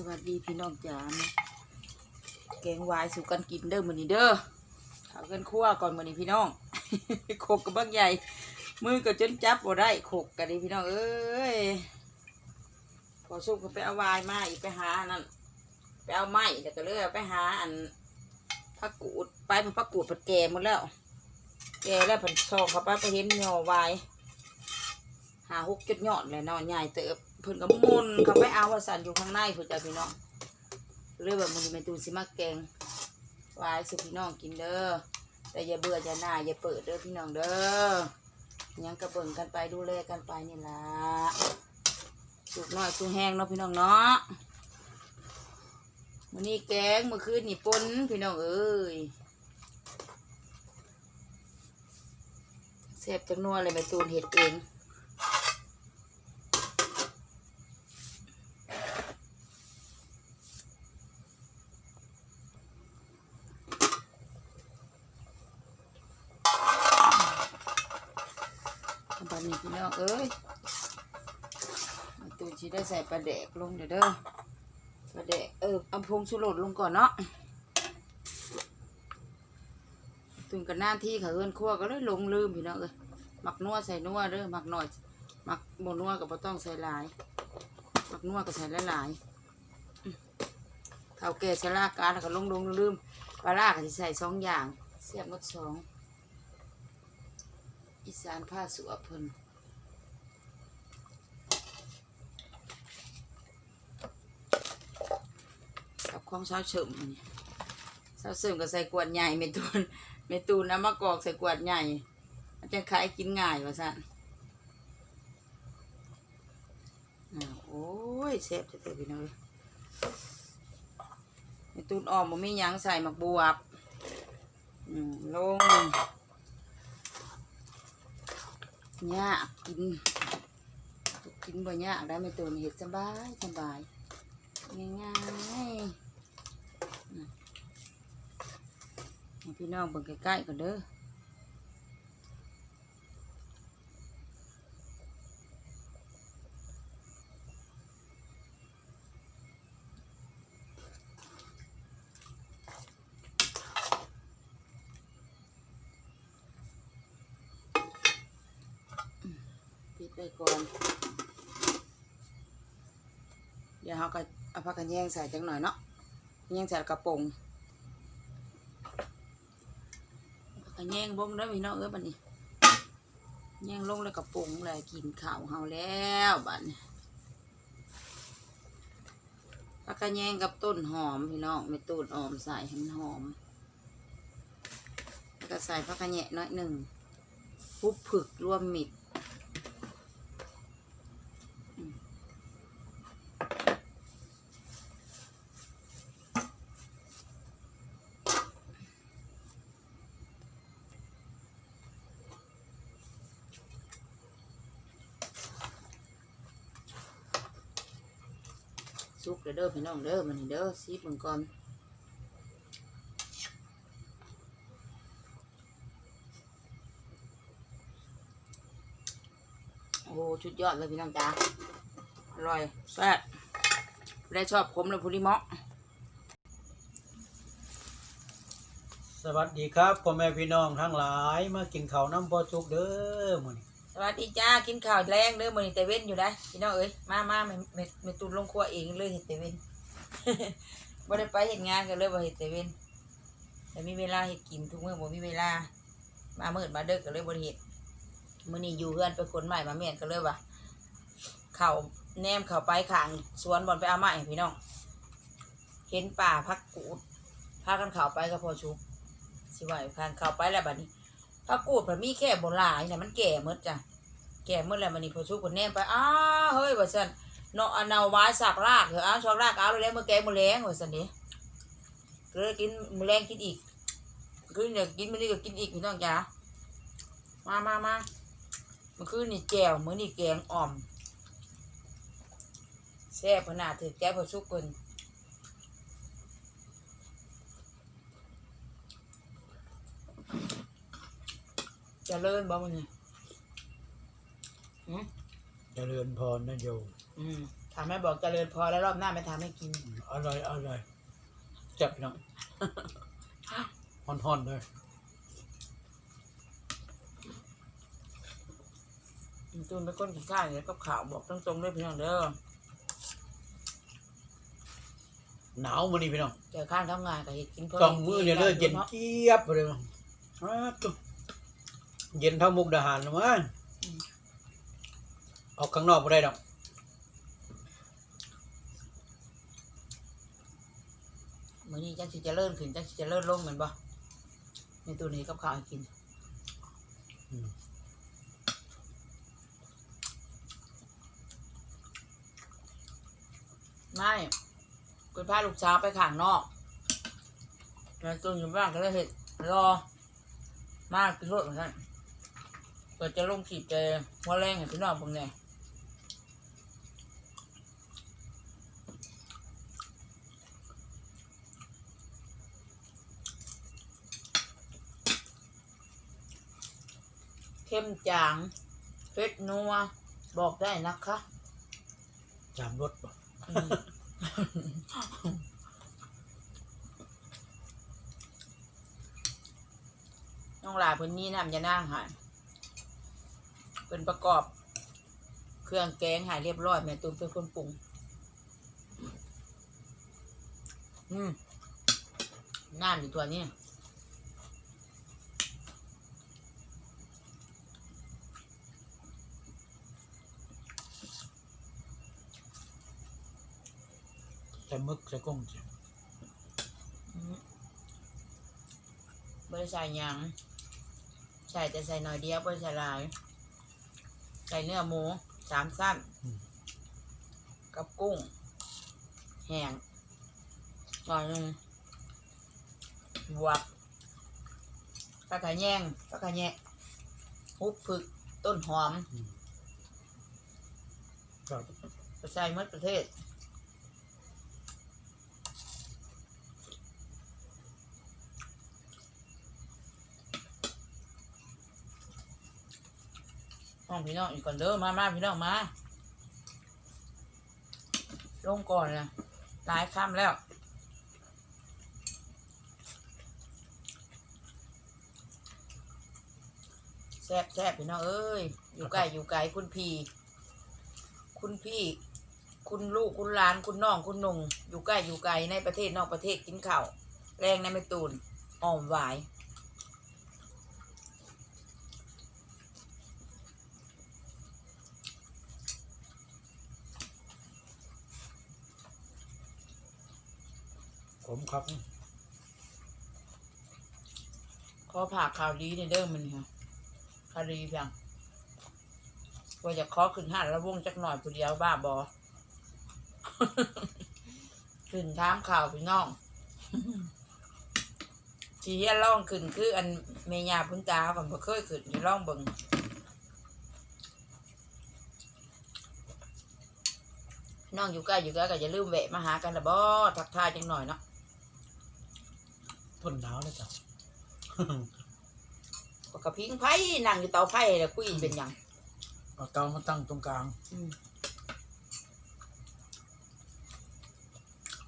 สวัสดีพี่น้องจ๋านะแกงวายสู่กันกินเด้อมือนี้เด้อเอากันคั่วก่อนมือนี้พี่น้องโขกกับบักใหญ่ มือก็จนจับบ่ได้โขกกันดิพี่น้องเอ้ยพอสุกก็ไปเอาวายมาอีกไปหาอันนั่นไปเอาไม้แล้วก็เลยเอาไปหาอันผักกูดไปมันผักกูดผัดแก่หมดแล้วแกแล้วผันซอกเขาไปไปเห็นหน่อวายหาหกจุดยอดเลยนาะใหญ่เติบ พิ่นก็มุนเขาไปเอาว่าสันอยู่ข้างในเพิ่นจะพี่น้องเรื่องแบบมันนี้แม่ตูนสิมาแกงวายสุพี่น้องกินเด้อแต่อย่าเบื่ออย่าหน่ายอย่าเปิดเด้อพี่น้องเด้อยังกระเบิ่งกันไปดูแลกันไปนี่ล่ะสุกน้อยสุกแห้งเนาะพี่น้องเนาะมื้อนี้แกงเมื่อคืนนี่ปนพี่น้องเอ้ยแซ่บจังนัวเลยแม่ตูนเฮ็ดเอง ตอนนี้พี่น้องเอ้ยตูนชีได้ใส่ปลาแดกลงเดี๋ยวเด้อปลาแดกเออเอาพงสุรสลงก่อนเนาะตูนกับหน้าที่เขาเอินคั่วก็เลยลงลืมพี่น้องเอ้ยหมักนัวใส่นัวเด้อหมักหน่อยหมักโมนัวกับต้องใส่หลายหมักนัวก็ใส่หลายเท่าแก่ชะลากาแล้วก็ลงลงลืมปลาลาก็สิใส่สองอย่างเสียบหมดสอง อีสานผ้าสัวพิ่นกับของเช้าวเฉิมนี่เช้าวเฉิมก็ใส่กวดใหญ่เมตูนเมตูนน้ำมะกอกใส่กวดใหญ่มันจะขายกินง่ายว่าสั่นโอ้ยเซฟจะเตะพี่น้อเอ้ยเมตูนออมบ่มีหยังใส่หมักบวบอืมลง ยากกินกินบ่ยากได้ไม่ตัวนี้เห็ดสบายสบายง่ายๆน่ะให้พี่น้องเบิ่งใกล้ๆกันเด้อ ไปก่อนเดี๋ยวเราก็เอาผักกระแยงใส่จังหน่อยเนาะแยงใส่กระป๋องผักกระแยงบงได้อพี่น้องเอ้ยบัดนี้แยงลงแล้วกระป๋องเลยกินข้าวเฮาแล้วบัดนี้ผักกระแยงกับต้นหอมพี่น้องไม่ต้นหอมใส่ให้มันหอมแล้วก็ใส่ผักกระแยงน้อยหนึ่งปุ๊บผึกรวมมิด ซุกเด้อพี่น้องเด้อมันเด้อซีบมันก่อนโอ้ชุดยอดเลยพี่น้องจ้าอร่อยแซ่บได้ชอบขมเลยพูดิมะสวัสดีครับพ่อแม่พี่น้องทั้งหลายมากินข้าวน้ำพอจุกเด้อมื้อนี้ วัสดีจ้ากินข้าวแรงเด้อมือนี้แต่เว้นอยู่ได้พี่น้องเอ้ยมามาแม่แม่แม่ตุนลงครัวเองเลยเฮ็ดแต่เว้นบ่ได้ไปเฮ็ดงานกันเลยบ่เฮ็ดแต่เว้นแต่มีเวลาเฮ็ดกินทุกมื้อบ่มีเวลา มาเมืดมาเด้อก็เลยบ่เฮ็ดมือนี้อยู่เฮือนไปขนใหม่มาแม่นก็เลยว่าเข้าแนมเข้าไปขางสวนบอนไปเอาไม้ให้พี่น้องเห็นป่าพักกูดพากันเข้าไปก็พอชุบสิว่าอยู่ข้างเข้าไปแล้วบัดนี้ พักกูดมันมีแค่บ่หลายน่ะมันแก่หมดจ้ะแก่เมื่อไรมันนี่พอชุกคนแนมไปอ้าเฮ้ยว่าสันเนาะอันเอาไว้สักรากเหรออ้าวสักรากเอาเลยเมื่อแกมือแรงว่าสันนี้ก็เลยกินมือแรงกินอีกคืนเนี่ยกินมื้อนี้ก็กินอีกพี่น้องจ๋ามามามาเมื่อคืนนี่แจ่วมือนี่แกงอ่อมแซ่บขนาดถือแก้วพอชุกคน จะเลิ่นบ่มันนี่หืมเจริญพรนะโยมอืมถามแม่บอกเจริญพอแล้วรอบหน้าไม่ทำให้กินอืมอร่อยอร่อยจับพี่น้องฮ้อนๆเลยจูนไปก้นขี้ข้าวเนี่ยกับข่าวบอกตรงๆเลยพี่น้องเด้อหนาวมื้อนี้พี่น้องเจอข้างทำงานกับเห็ดกินเพิ่สองมื้อเนี่ยเลยเย็นเจี๊ยบเลยมั้งอ้าวตุ๊ เย็นเท่ามุกดาหารเลยมั้งออกข้างนอกไม่ได้ดอกมื้อนี้จังสิเจะเลิ่นขึ้นจังสิเจะเลิ่นลงเหมือนบ่ในตัวนี้กับข้าวให้กินอืมไม่คุณพาลูกสาวไปข้างนอกแล้วตัวอยู่บ้านก็เลยเห็ดรอ มากกินรถเหมือนกัน เปิดจะลงขีดเจหัวแรงเห็นพี่น้องพวกเนี่ยเข้มจางเผ็ดนัว บอกได้นะคะจามรถบ่อืมน้องหลาเพิ่นนี่น้ำจะนั่งหาย เป็นประกอบ เครื่องแกงใหายเรียบร้อยแม่ตูนเป็นคนปรุง อืมน้ำอยู่ตัวนี้ใส่มึกใส่กุ้งสิอืมบริใส่หยังใส่แต่ใส่หน่อยเดียวบริใส่หลาย ใส่เนื้อหมูสามสั้น อืม กับกุ้ง แห้งหน่อยหนึงบวบปลากระแยงปลากระแยะฮุบผึกต้นหอมอืมครับใส่หมดประเทศ น้องพี่น้องอีกก่อนเด้อมามาพี่น้องมา ลงก่อนนะหลายคำแล้วแซ่บแซ่บพี่น้องเอ้ยอยู่ใกล้อยู่ไกลคุณพี่ คุณพี่ คุณลูกคุณหลานคุณน้องคุณนุ่งอยู่ใกล้อยู่ไกลในประเทศนอกประเทศกินข้าวแรงในไม่ตูนอ่อมหวาย ผมครับขอผ่าข่าวดีในเด้อมันค่ะข่าวดีเพียงว่าจะขอขึ้นห้าแล้ววงจักหน่อยผู้เดียวบ้าบอ ขึ้นถามข่าวพี่น้องทีเฮียล่องขึ้นคือ อันเมียาพุ่นตาก่อนบ่เคยขึ้นที่ล่องเบิ่งน้องอยู่ใกล้อยู่ใกล้ก็อย่าลืมแวะมาหากันละบ่ทักทายจังหน่อยเนาะ ต้นหนาวแล้วจ้ะก็กระพิงไผ่นั่งอยู่เตาไผ่แล้วคุยเป็นหยัง เอาเตามาตั้งตรงกลาง อืม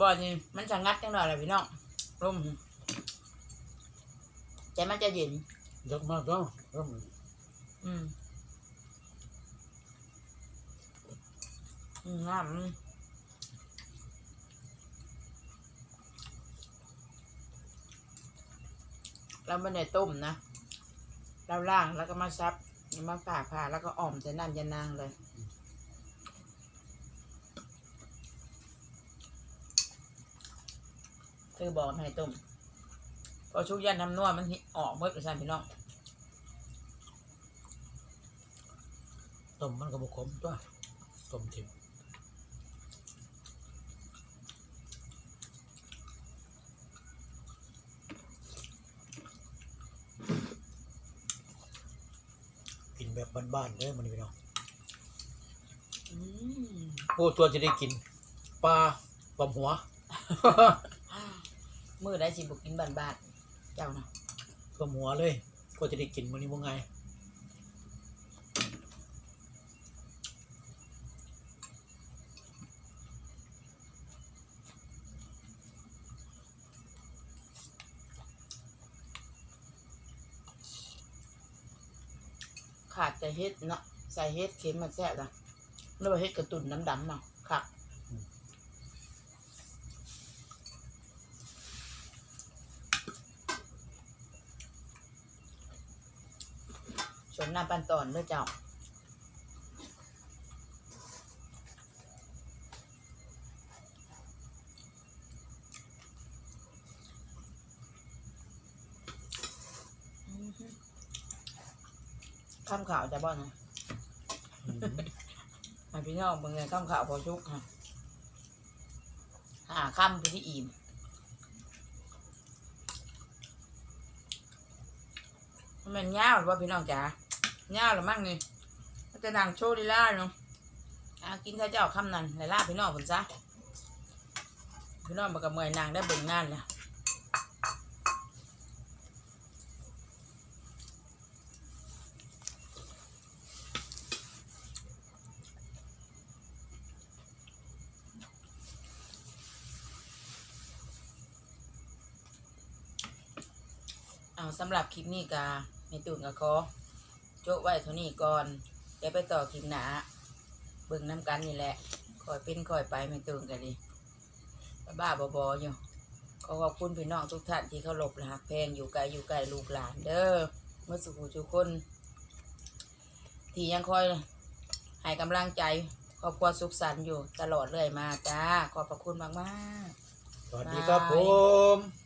บ่อนี่มันจะงัดจังหน่อยเลยพี่น้องร่มใจมันจะเย็นยกมาก็ร่มอืมอืมน้ำ เราไม่ได้ต้มนะ เราล่างแล้วก็มาซับมาผ่าผ่าแล้วก็อ่อมใส่น้ำยานางเลยคือบอกให้ต้มพอชุกยันทำนวดมันออกเมื่อไปใส่พี่น้องต้มมันก็บกขมตัวต้มทิม แบบบ้านๆเด้อมันพี่น้องอืมโอ้ตัวจะได้กินปลาปลาหัว มือได้สิบุกินบานบาทเจ้านะปลาหัวเลยก็จะได้กินมันนี้ว่าไง ขาดแต่เฮ็ดเนาะใส่เฮ็ดเค็มมาแซ่บนะแล้วว่าเฮ็ดกระตุ่นน้ำดำเนาะค่ะชมหน้าปันตอนเด้อเจ้า ข้ามข่าวจะบ่นะอืมให้พี่น้องเบิ่งเลยข้ามข่าวพอชุกค่ะหาข้ามไปที่อิ่มมันยาวหรือว่าพี่น้องจ๋ายาวหรือมั่งนี่มันจะดังโชว์ลีลาเนาะอะกินข้าวเจ้าคำนั้นไหลล่าพี่น้องผนซะพี่น้องมากับเมื่อยนางได้เบิ่งงานแล้ว สำหรับคลิปนี้กาในตุ่นกับคอโจ๊ะไว้เท่านี้ก่อนเดี๋ยวไปต่อคลิปหนาเบิ่งน้ำกันนี่แหละคอยเป็นคอยไปไม่ตุ่นกันดิบ้าบอๆอยู่ขอขอบคุณพี่น้องทุกท่านที่เคารพและหักแพงอยู่ไกลอยู่ไกลลูกหลานเด้อเมื่อสุขทุกคน ที่ยังคอยให้กำลังใจครอบครัวสุขสันต์อยู่ตลอดเลยมาจ้าขอบพระคุณมากๆสวัสดีครับผม